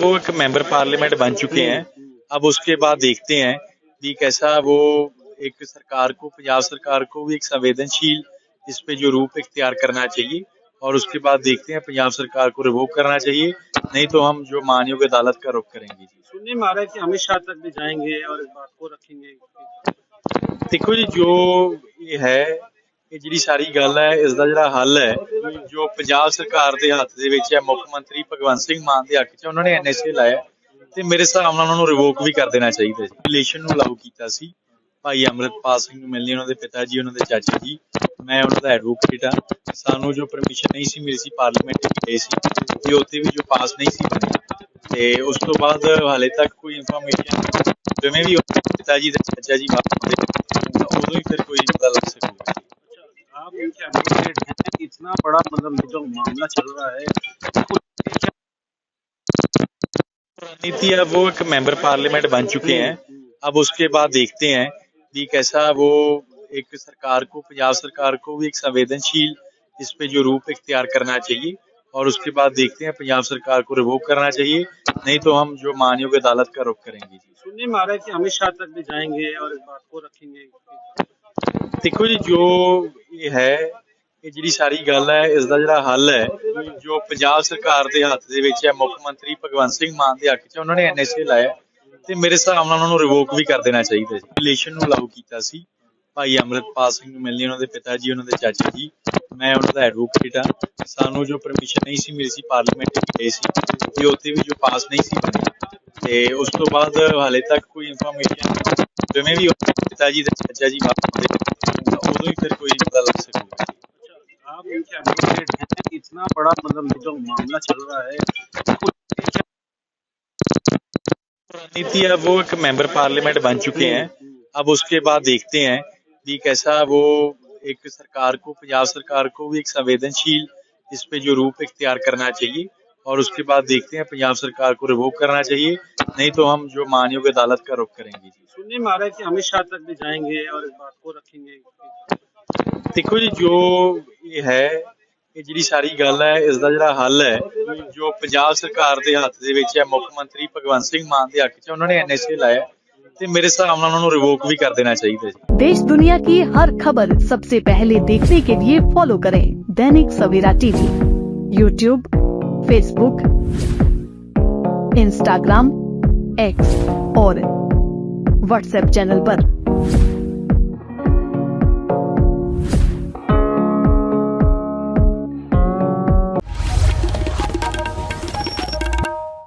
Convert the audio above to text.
وہرمینٹ بن چکے ہیں अब उसके बाद देखते हैं कि कैसा वो एक सरकार को पंजाब सरकार को भी एक संवेदनशील इस पे जो रूप इख्तियार करना चाहिए और उसके बाद देखते हैं पंजाब सरकार को रिवोक करना चाहिए नहीं तो हम जो मानयोग अदालत का रुख करेंगे जी सुनने में आ रहा है कि अमित शाह तक भी जाएंगे और इस बात को रखेंगे ਦੇਖੋ ਜੀ ਜੋ ਇਹ ਹੈ ਇਹ ਜਿਹੜੀ ਸਾਰੀ ਗੱਲ ਹੈ ਇਸ ਦਾ ਜਿਹੜਾ ਹੱਲ ਹੈ ਜੋ ਪੰਜਾਬ ਸਰਕਾਰ ਦੇ ਹੱਥ ਦੇ ਵਿੱਚ ਹੈ ਮੁੱਖ ਮੰਤਰੀ ਭਗਵੰਤ ਸਿੰਘ ਮਾਨ ਦੇ ਹੱਕ 'ਚ ਉਹਨਾਂ ਨੇ ਐਨਐਸਏ ਲਾਇਆ ਤੇ ਮੇਰੇ ਹਿਸਾਬ ਨਾਲ ਉਹਨਾਂ ਨੂੰ ਰਿਵੋਕ ਵੀ ਕਰ ਦੇਣਾ ਚਾਹੀਦਾ ਜੀ ਰਿਲੇਸ਼ਨ ਨੂੰ ਲਾਗੂ ਕੀਤਾ ਸੀ ਭਾਈ ਅਮਰਤਪਾਲ ਸਿੰਘ ਨੂੰ ਮਿਲਣੀ ਉਹਨਾਂ ਦੇ ਪਿਤਾ ਜੀ ਉਹਨਾਂ ਦੇ ਚਾਚਾ ਜੀ ਮੈਂ ਉਹਨਾਂ ਦਾ ਐਡਵੋਕੇਟ ਹਾਂ ਸਾਨੂੰ ਜੋ ਪਰਮਿਸ਼ਨ ਨਹੀਂ ਸੀ ਮਿਲੀ ਸੀ ਪਾਰਲੀਮੈਂਟ ਵਿੱਚ ਗਏ ਸੀ ਤੇ ਉੱਥੇ ਵੀ ਜੋ ਪਾਸ ਨਹੀਂ ਸੀ ਬਣੀ ਤੇ ਉਸ ਤੋਂ ਬਾਅਦ ਹਾਲੇ ਤੱਕ ਕੋਈ ਇਨਫੋਰਮੇਸ਼ਨ ਜਿਵੇਂ ਵੀ ਉਹਦੇ ਪਿਤਾ ਜੀ ਦੇ ਚਾਚਾ ਜੀ ਬਾਹਰ ਆਉਂਦੇ ਤਾਂ ਉਦੋਂ ਹੀ ਫਿਰ ਕੋਈ ਪਤਾ ਲੱਗ ਸਕੂਗਾ आप इनके एडवोकेट हैं इतना बड़ा मतलब ये जो मामला चल रहा है نیتی اب وہ ایک ممبر پارلیمنٹ بن چکے ہیں۔ اب اس کے بعد دیکھتے ہیں بھی کیسا وہ ایک سرکار کو پنجاب سرکار کو بھی ایک سنویدنشیل اس پہ جو روپ اختیار کرنا چاہیے۔ اور اس کے بعد دیکھتے ہیں پنجاب سرکار کو ریووک کرنا چاہیے۔ نہیں تو ہم جو مانیوں کی عدالت کا رخ کریں گے۔ سننے مارا جی، ہے کہ امت شاہ تک بھی جائیں گے اور اس بات کو رکھیں گے۔ دیکھو جی جو یہ ہے ਇਹ ਜਿਹੜੀ ਸਾਰੀ ਗੱਲ ਹੈ ਇਸ ਦਾ ਜਿਹੜਾ ਹੱਲ ਹੈ, ਜੋ ਪੰਜਾਬ ਸਰਕਾਰ ਦੇ ਹੱਥ ਦੇ ਵਿੱਚ ਹੈ, ਮੁੱਖ ਮੰਤਰੀ ਭਗਵੰਤ ਸਿੰਘ ਮਾਨ ਦੇ ਹੱਕ 'ਚ, ਉਹਨਾਂ ਨੇ ਐਨਐਸਏ ਲਾਇਆ ਤੇ ਮੇਰੇ ਹਿਸਾਬ ਨਾਲ ਉਹਨਾਂ ਨੂੰ ਰਿਵੋਕ ਵੀ ਕਰ ਦੇਣਾ ਚਾਹੀਦਾ ਜੀ। ਰਿਲੇਸ਼ਨ ਨੂੰ ਲਾਗੂ ਕੀਤਾ ਸੀ। ਭਾਈ ਅਮਰਤਪਾਲ ਸਿੰਘ ਨੂੰ ਮਿਲਣੀ ਉਹਨਾਂ ਦੇ ਪਿਤਾ ਜੀ, ਉਹਨਾਂ ਦੇ ਚਾਚਾ ਜੀ। ਮੈਂ ਉਹਨਾਂ ਦਾ ਐਡਵੋਕੇਟ ਹਾਂ। ਸਾਨੂੰ ਜੋ ਪਰਮਿਸ਼ਨ ਨਹੀਂ ਸੀ ਮਿਲੀ ਸੀ ਪਾਰਲੀਮੈਂਟ ਵਿੱਚ ਗਏ ਸੀ ਤੇ ਉੱਥੇ ਵੀ ਜੋ ਪਾਸ ਨਹੀਂ ਸੀ ਬਣੀ ਤੇ ਉਸ ਤੋਂ ਬਾਅਦ ਹਾਲੇ ਤੱਕ ਕੋਈ ਇਨਫੋਰਮੇਸ਼ਨ ਜਿਵੇਂ ਵੀ ਪਿਤਾ ਜੀ ਦੇ ਚਾਚਾ ਜੀ ਬਾਹਰ ਆਉਂਦੇ ਉਦੋਂ ਹੀ ਫਿਰ ਕੋਈ ਪਤਾ ਲੱਗ ਸਕੂਗਾ سے اتنا بڑا مطلب جو معاملہ چل رہا ہے اب وہ ایک ممبر پارلیمنٹ بن چکے ہیں اب اس کے بعد دیکھتے ہیں کہ کیسا وہ ایک سرکار کو پنجاب سرکار کو بھی ایک سنویدنشیل اس پہ جو روپ اختیار کرنا چاہیے اور اس کے بعد دیکھتے ہیں پنجاب سرکار کو ریووک کرنا چاہیے نہیں تو ہم جو مانیوں کی عدالت کا رخ کریں گے سننے میں آ رہا ہے کہ امت شاہ تک بھی جائیں گے اور اس بات کو رکھیں گے دیکھو جی جو ਇਹ ਹੈ ਇਹ ਜਿਹੜੀ ਸਾਰੀ ਗੱਲ ਹੈ ਇਸ ਦਾ ਜਿਹੜਾ ਹੱਲ ਹੈ ਜੋ ਪੰਜਾਬ ਸਰਕਾਰ ਦੇ ਹੱਥ ਦੇ ਵਿੱਚ ਹੈ ਮੁੱਖ ਮੰਤਰੀ ਭਗਵੰਤ ਸਿੰਘ ਮਾਨ ਦੇ ਹੱਕ 'ਚ ਉਹਨਾਂ ਨੇ ਐਨਐਸਏ ਲਾਇਆ ਤੇ ਮੇਰੇ ਹਿਸਾਬ ਨਾਲ ਉਹਨਾਂ ਨੂੰ ਰਿਵੋਕ ਵੀ ਕਰ ਦੇਣਾ ਚਾਹੀਦਾ ਜੀ देश दुनिया की हर खबर सबसे पहले देखने के लिए फॉलो करें Dainik Savera TV YouTube Facebook Instagram X और व्हाट्सएप चैनल पर।